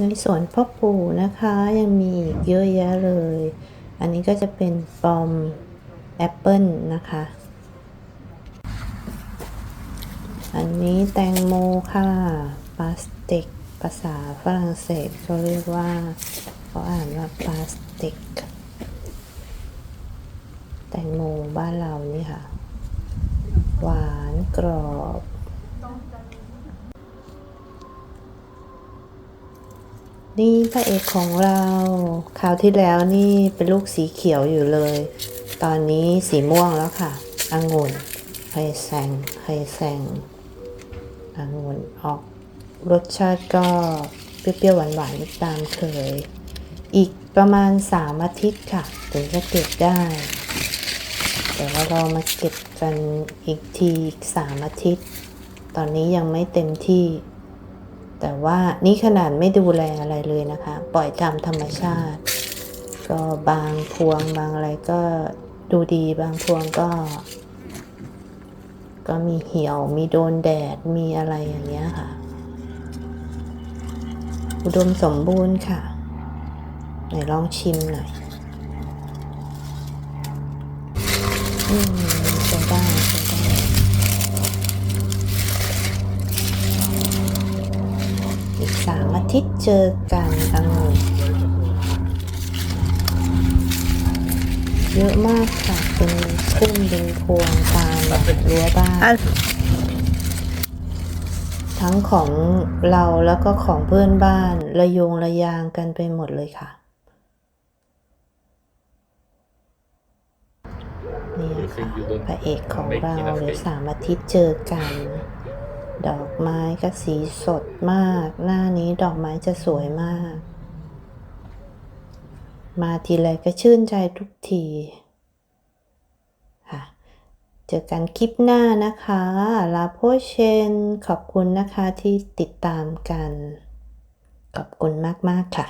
ในสวนพ่อปู่นะคะยังมีอีกเยอะแยะเลย อันนี้ก็จะเป็นปอมแอปเปิลนะคะ อันนี้แตงโมค่ะพลาสติกภาษาฝรั่งเศสเขาเรียกว่าเขาอ่านว่าพลาสติก แตงโมบ้านเรานี่ค่ะ หวานกรอบ นี่พระเอกของเราคราวที่แล้วนี่เป็นลูกสีเขียวอยู่เลย ตอนนี้สีม่วงแล้วค่ะองุ่นไฮแซงไฮแซงองุ่นออกรสชาติก็เปรี้ยวๆหวานๆตามเคย อีกประมาณ3อาทิตย์ค่ะ ถึงจะเก็บได้ เดี๋ยวเรารอมาเก็บกันอีกทีอีก3อาทิตย์ ตอนนี้ยังไม่เต็มที่ แต่ว่านี่ขนาดไม่ดูแลอะไรเลยนะคะ ปล่อยตามธรรมชาติ ก็บางพวงบางอะไรก็ดูดีบางพวงก็ ก็มีเหี่ยวมีโดนแดดมีอะไรอย่างเงี้ยค่ะ อุดมสมบูรณ์ค่ะไหนลองชิมหน่อย อืม ทิตย์เจอกันองุ่นเยอะมากค่ะเป็นขึ้นเป็นพวงตามรั้วบ้าน ทั้งของเราแล้วก็ของเพื่อนบ้านระโยงระยางกันไปหมดเลยค่ะนี่ค่ะพระเอกของเราเดี๋ยวสามอาทิตย์เจอกัน ดอกไม้ก็สีสดมาก หน้านี้ดอกไม้จะสวยมาก มาทีไรก็ชื่นใจทุกทีค่ะเจอกันคลิปหน้านะคะ ลาโพเชน ขอบคุณนะคะที่ติดตามกัน ขอบคุณมาก ๆ ค่ะ